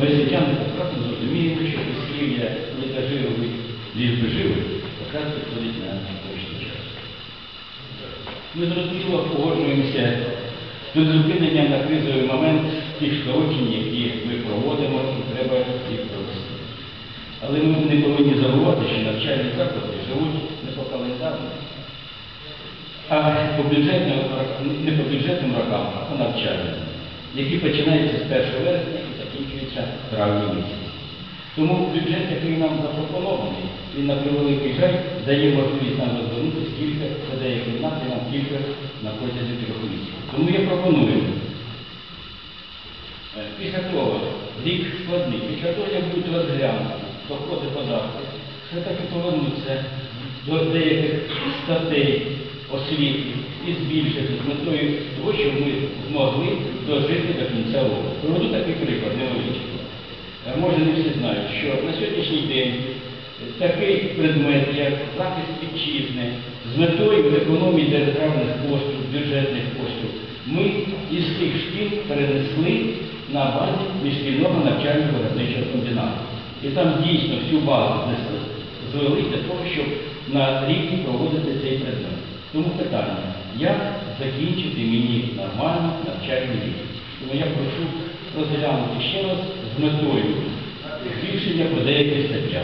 Ми освітяни прекрасно зрозуміємо, що не доживий, ліж би живий, якраз підходить на точний час. Ми зрозуміло погоджуємося з призупиненням на кризовий момент тих скорочень, які ми проводимо, і треба їх провести. Але ми не повинні забувати, що навчальні заклади живуть не по календару, а по бюджетним, не по бюджетним рокам, а по навчальним, які починаються з 1 вересня в травні місяці. Тому бюджет, який нам запропонований, він на превеликий жаль дає можливість нам розвернути стільки по деяким напрямам тільки на протязі трьох місяців. Тому я пропоную Е, Після того, рік складний, після того, як будуть розглянуті доходи податки, все-таки повернуться до деяких статей освіти і збільшити з метою того, щоб ми змогли дожити до кінця року. Проведу такий приклад невеличкий. Е, Може, не всі знають, що на сьогоднішній день такий предмет, як захист вітчизни, з метою економії державних коштів, бюджетних коштів, ми із тих шкіл перенесли на базі міжшкільного навчального виробничого комбінату. І там дійсно всю базу знесли, звели для того, щоб на рівні проводити цей предмет. Як закінчити мені нормально навчальний рік? Тому я прошу розглянути ще раз з метою збільшення по деяких статтях.